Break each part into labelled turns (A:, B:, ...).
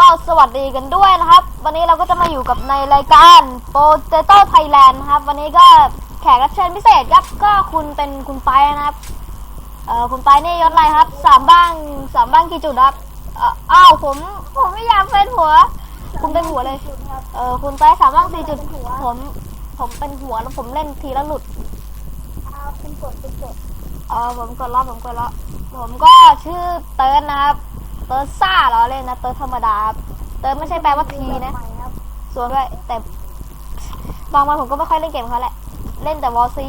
A: ก็สวัสดีกันด้วยนะครับ วันนี้เราก็จะมาอยู่กับในรายการ Potato Thailand นะครับ วันนี้ก็แขกรับเชิญพิเศษครับก็คุณเป็นคุณไปายนะครับเอ่อคุณไปายนี่ยศอะไรครับสามบ้างสามบ้างกี่จุดครับเอ่ออ้าวผมผมไม่อยากเป็นหัว คุณเป็นหัวเลยเออคุณไปายสามบ้างสี่จุดผมผมเป็นหัวแล้วผมเล่นทีละหลุด
B: เอาเป็นกดเป็นกด
A: เออผมกดล็อกผมกดล็อกผมก็ชื่อเติร์นนะครับ เติร์ซ่าหรอเล่นนะเติร์ธรรมดาครับเติร์ไม่ใช่แปลว่าทีนะส่วนด้วยแต่บางวันผมก็ไม่ค่อยเล่นเกมเขาแหละ เล่นแต่วอซี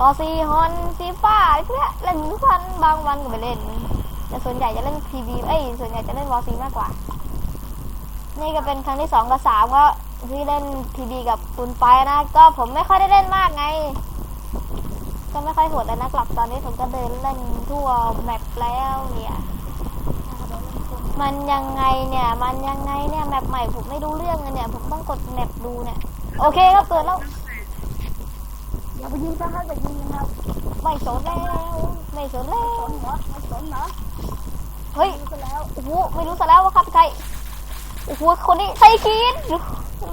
A: วอซีฮอนฟีฟ่าอะไรพวกนี้เล่นทุกวันบางวันก็ไม่เล่น แต่ส่วนใหญ่จะเล่นพีบีเอ้ยส่วนใหญ่จะเล่นวอซีมากกว่า นี่ก็เป็นครั้งที่สองกับสามก็ที่เล่นพีบีกับคุณไปนะ ก็ผมไม่ค่อยได้เล่นมากไง ก็ไม่ค่อยโหดเลยนักหรอกตอนนี้ผมก็เดินเล่นทั่วแมปแล้วเนี่ย มันยังไงเนี่ย มันยังไงเนี่ยแมปใหม่ผมไม่รู้เรื่องเลยเนี่ย ผมต้องกดแมปดูเนี่ย โอเคครับเกิดแล้ว
B: อย่าไปยิงซะครับอย่ายิงนะครับ
A: ไม่สนแล้วไม่สนแล้ว
B: สนเหรอไม่สนเหรอ
A: เฮ้ย
B: ยิงไปแล้ว
A: โอ้โหไม่รู้ซะแล้วว่าครับใครโอ้โหคนนี้ใส่คิดดู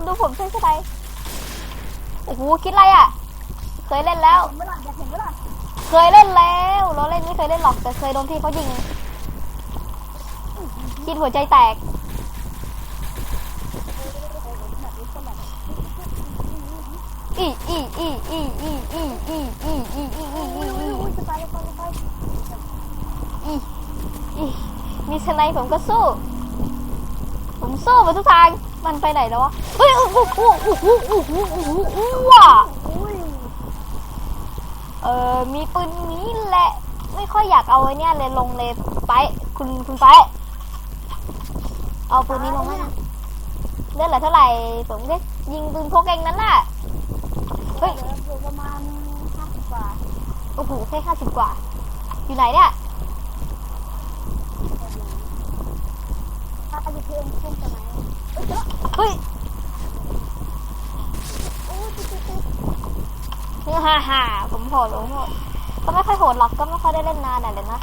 A: ดูผมใช่ใครโอ้โหคิดอะไรอะ เคยเล่นแล้ว
B: เห็นเวลาอยากเห็นเวลา
A: เคยเล่นแล้ว เราเล่นไม่เคยเล่นหรอกแต่เคยโดนพี่เขายิง คิดหัวใจแตก อีอีอีอีอีอีอีอีอีอีอีอีอี
B: อุ้ยจะไปจะไปจะไป
A: อีอีมีสไนผมก็สู้ ผมสู้ไปทุกทาง มันไปไหนแล้ววะ เฮ้ยโอ้โหโอ้โหโอ้โหโอ้โหโอ้โหว้า
B: อุ้ย
A: เออมีปืนนี้แหละ ไม่ค่อยอยากเอาไอ้เนี่ยเลยลงเลยไป คุณคุณไป เอาปืนนี้ลงให้นะเลือดเหลือเท่าไหร่ผมก็ยิงปืนพกเองนั่นแหละเฮ้ย
B: ประมาณห้าสิบกว่า
A: โอ้โหแค่ห้าสิบกว่า อยู่ไหนเนี่ย
B: ถ้าไปยิงเองขึ้นไปไหนเอ้ยเจอ
A: เฮ้ยฮ่าฮ่าผมโหดผมโหดก็ไม่ค่อยโหดหรอก ก็ไม่ค่อยได้เล่นนานอะเลยนะ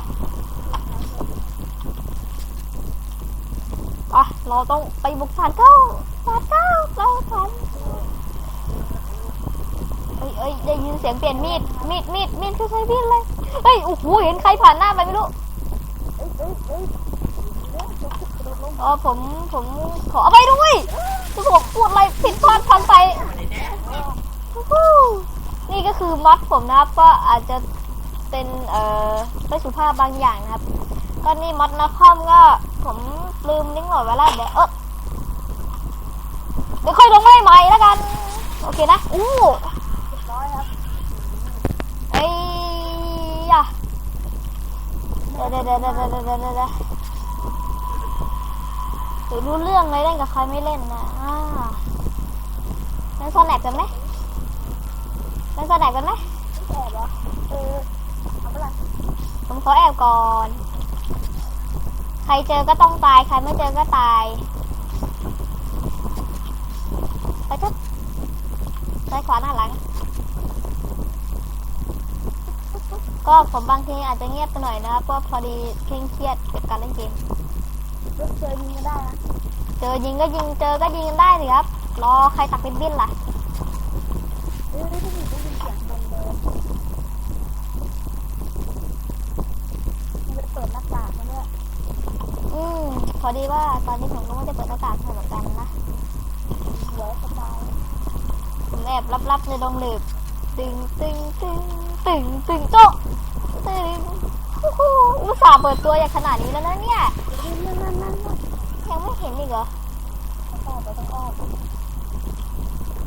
A: อะ เราต้องไปบุกฐานเก้าฐานเก้าเราฐานเอ้ยเอ้ยได้ยินเสียงเปลี่ยนมีด มีด มีด มีดคือใช้มีดเลยเฮ้ย โอ้โห เห็นใครผ่านหน้าไปไม่รู้
B: เอ้ยเอ้ยเอ้ย
A: อ๋อผม ผมขอไปด้วยผมพูดอะไรผิดพลาดพังไป นี่ก็คือมอดผมนะครับ ก็อาจจะเป็น เอ่อไม่สุภาพบางอย่างนะครับ ก็นี่มอดนะคอมก็ ผมลืมนิ้งหน่อยไว้แล้วเดี๋ยวเออเดี๋ยวค่อยลงไม่ใหม่แล้วกัน โอเคนะอู้
B: ร้อยครับ
A: ไอ้ยะเดี๋ยวเดี๋ยวเดี๋ยวเดี๋ยวเดี๋ยวเดี๋เดี๋ยรู้เรื่องเลยเล่นกับใครไม่เล่นนะอ่าเล่นสแน็กันไหมเล่นสแน็กันไหม
B: แอบเหรอเออเอาไปละ
A: ผมขอแอบก่อน ใครเจอก็ต้องตาย ใครไม่เจอก็ตายไปจ้ะซ้ายขวาหน้าหลัง ก็ผมบางทีอาจจะเงียบไปหน่อยนะครับเพราะพอดีเคร่งเครียดกับการเล่นเกม
B: เลือกเจอยิงก็ได้นะ
A: เจอยิงก็ยิงเจอก็ยิงกันได้สิครับ รอใครตักเป็นบินล่ะ
B: เอ้ยได้ยินได้ยินเสียงมันเลยมันไปเปิดหน้าต่างมาเนี่ย
A: อืม พ อดีว่าตอนนี้ผมก็ไม่ได้เปิดหน้ากากเหมือนกันนะ
B: สวยสบาย
A: ผมแอบลับๆในดงหลืบตึงตึงตึงตึงตึงโจ๊ะตึงโอ้โหอุตส่าห์เปิดตัวอย่างขนาดนี้แล้วนะเนี่ย
B: นั่นนั่นนั่น
A: ยังไม่เห็นอีกเหรอ
B: ต้องอ้อมต้องอ้อม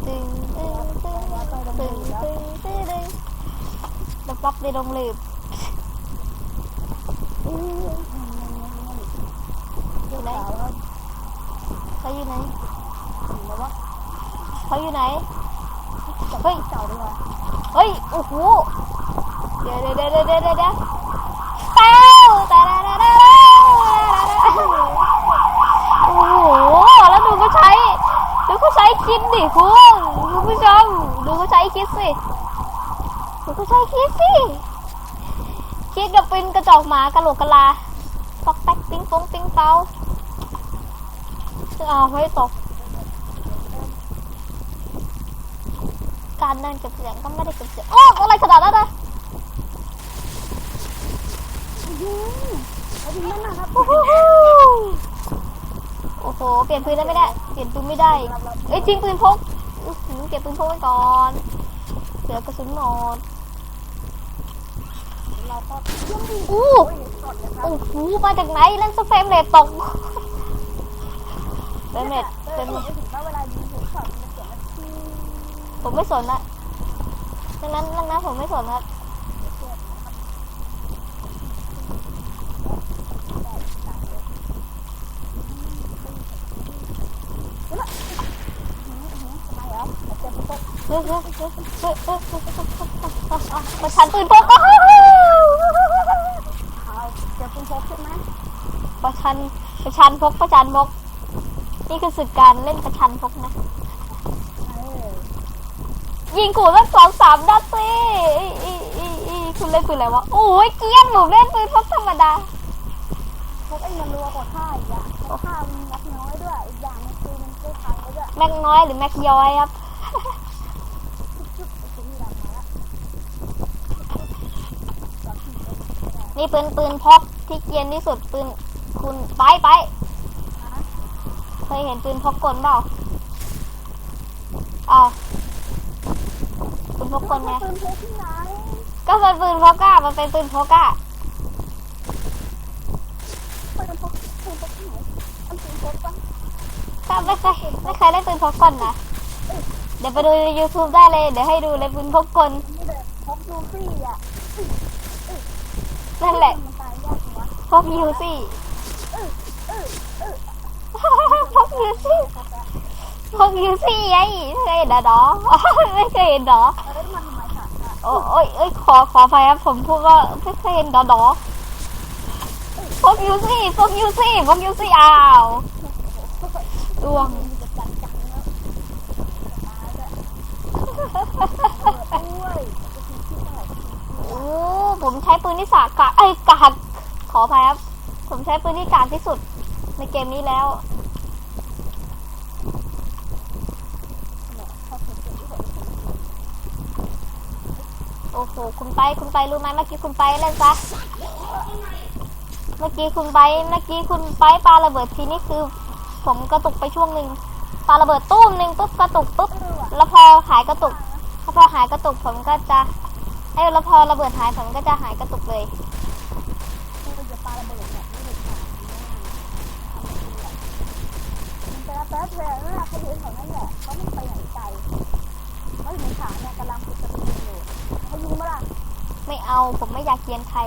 A: ตึงตึงตึงตึงตึงตึงตึงลับๆในดงหลืบ
B: อือ เดี๋ยวแล้วครับ
A: เขาอยู่ไหน
B: ถึงแล้ววะ
A: เขาอยู่ไหน เฮ้ย
B: เก่าดีกว่า
A: เฮ้ย โอ้โห เดี๋ยวเดี๋ยวเดี๋ยวเดี๋ยวเดี๋ยวเดี๋ยวเต้าต่แต่แต่แต่โอ้โห แล้วดูเขาใช้ ดูเขาใช้คิดดิคุณคุณผู้ชม ดูเขาใช้คิดสิ ดูเขาใช้คิดสิ คิดกับเป็นกระจอกหมากระโหลกกะลาปอกแป๊กปิ้งปงปิ้งเปา อ้าวไม่ตก การเดินเก็บเสียงก็ไม่ได้เก็บเสียงโอ้อะไรขนาดนั้นนะ
B: อื้อหือแล้วยิงนั่นนะครับ
A: โอ้โหโอ้โห เปลี่ยนปืนได้ไม่ได้ เปลี่ยนปืนไม่ได้ เอ้ยจริงปืนพกอื้อหือเก็บปืนพกไว้ก่อนเหลือกระสุนหมด
B: เราก็เยี่ยมดี
A: อู้
B: โอ้ยสดเลยครับ
A: โอ้โหมาจากไหนเล่นสเฟรมเรทตก เฟรมเรท
B: เอ
A: เฟร
B: อ
A: มเรท
B: เห็นว่าเวลายิงถูกช็อตมันเสียงมันที่
A: ผมไม่สนนะดังนั้นดังนั้นผมไม่สนครับ
B: ทำไมเหรอเราเจ็บปุ๊บ
A: เฮ้ยเฮ้ยเฮ้ยเฮ้ยเฮ้ยเฮ้ยประชันปืนพก
B: ป
A: ระชันประชันพกประชันพก นี่คือศึกการเล่นประชันพกนะ
B: เออ
A: ยิงขู่สักสองสามนัดสิอีอีอีคุณเล่นปืนอะไรวะ โอ้ยเกรียนผมเล่นปืนพกธรรมดา
B: พกไอ้มันรัวกว่าท่าอีกอะเพราะท่ามันนับน้อยด้วย อีกอย่างมันคือมันช่วยพังแล้วด้วย
A: แม็กน้อยหรือแม็กย้อยครับ
B: ชุบๆไอ้ตัวนี้ดับมาแล้วสองทีเอง
A: นี่ปืนปืนพกที่เกรียนที่สุดปืนคุณไปไป เคยเห็นปืนพกกลเปล่าอ้าวปืนพกกลไง
B: ปืนพกที่ไหน
A: ก็เป็นปืนพกก้ามันเป็นปืนพกก้า
B: ปืนพกปืนพกที่ไหนมันปืนพกปะ
A: ก็ไม่เคยไม่เคยเล่นปืนพกกลนะเดี๋ยวไปดูใน YouTube ได้เลย เดี๋ยวให้ดูเลยปืนพกกล
B: นี่เลยพกลูฟี่อะ
A: นั่นแหละ
B: มันตายยากจังวะ
A: พกยูซี่
B: เออเออเออ
A: พกยูซี่พกยูซี่ไงไม่เคยเห็นเหรอไม่เคยเห็นเหรอ
B: เอาได้มาทำไมค่ะค่ะ
A: โอ้โอ้ยเอ้ยขอขอไปครับผมพูดว่าไม่เคยเห็นดอดอพกยูซี่พกยูซี่พกยูซี่อ้าวดวง
B: มีจะจัดจังแล้วตายด้วยเออด้วยจะทีที่เท่าไหร่
A: โอ้ผมใช้ปืนที่สากะไอ้กากขออภัยครับ ผมใช้ปืนที่กากที่สุดในเกมนี้แล้ว
B: เนี่ยชอบคนเก่งที่สุด
A: โอ้โห คุณไป คุณไปรู้ไหมเมื่อกี้คุณไปเล่นซะ เมื่อกี้คุณไป เมื่อกี้คุณไปปาระเบิดทีนี่คือ ผมกระตุกไปช่วงหนึ่งปาระเบิดตุ้มหนึ่งปุ๊บกระตุกปุ๊บ แล้วพอหายกระตุกพอหายกระตุกผมก็จะเอ้แล้วพอระเบิดหายผมก็จะหายกระตุกเลย
B: คือจะปาระเบิดเนี่ยไม่าดมันแต่ละเขาเห็นเขานั่นแหละเขาไม่ไปไหนไกลเขาอยู่ในฐานเนี่ยกำลังฝึกสติเขายิงมาล่ะ
A: ไม่เอาผมไม่อยากเกลียนใคร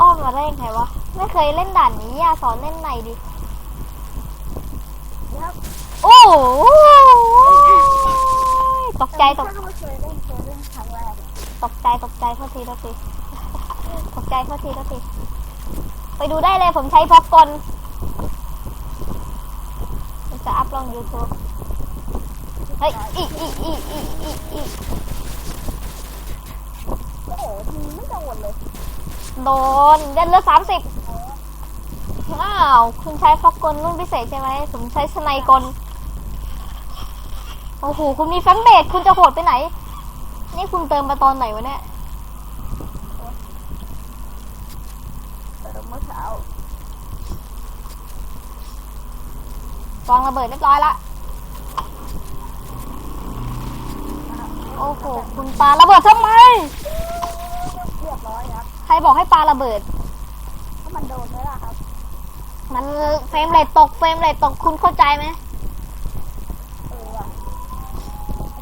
A: อ้อมมาได้ยังไงวะ ไม่เคยเล่นด่านนี้อะสอนเล่นใหม่ดิโอ้โตกใจตก
B: ถ้าเขาเคย
A: ตกใจตกใจโทษทีโทษทีตกใจโทษทีโทษทีไปดูได้เลยผมใช้พกกลผมจะอัพ ลง YouTube เฮ้ยอีอีอีอีอีอี
B: โอ้โหยิงไม่โดนเลย
A: โดนเดือนละสามสิบอ้าว คุณใช้พกกลรุ่นพิเศษใช่ไหมผมใช้สไนกลโอ้โห คุณมีแฟมเบดคุณจะโหดไปไหน นี่คุณเติมมาตอนไหนวะเนี่ย
B: เออเมื่อเช้าวา
A: งระเบิดเรียบร้อยละโอ้โหคุณปาระเบิดทำไม
B: เรียบร้อยครับ
A: ใครบอกให้ปาระเบิด
B: ถ้ามันโดนไหมล่ะครับ
A: มันเฟรมเรทตกเฟรมเรทตกคุณเข้าใจไหม
B: เออว่ะ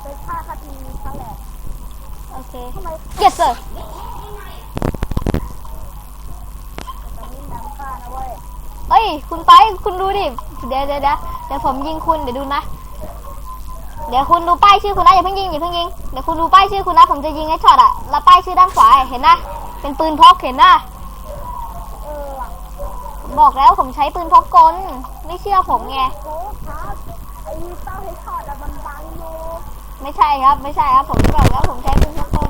B: ไปฆ่าคดีครั้งแรก
A: โอเค
B: ทำไม
A: yes sir
B: ตอนนี้น้ำฆ่านะเว้ย
A: เอ้ย คุณไปคุณดูดิ เดี๋ยวเดี๋ยว เดี๋ยวผมยิงคุณเดี๋ยวดูนะ เดี๋ยวคุณดูป้ายชื่อคุณนะอย่าเพิ่งยิงอย่าเพิ่งยิง เดี๋ยวคุณดูป้ายชื่อคุณนะผมจะยิงให้ช็อตอะแล้วป้ายชื่อด้านขวาเห็นนะ เป็นปืนพกเห็นนะบอกแล้วผมใช้ปืนพกกล ไม่เชื่อผมไง
B: โอ้ครับไอ้เต้าให้ทอดอะมันบังอยู่
A: ไม่ใช่ครับ ไม่ใช่ครับ ผมบอกแล้วผมใช้ปืนพกกล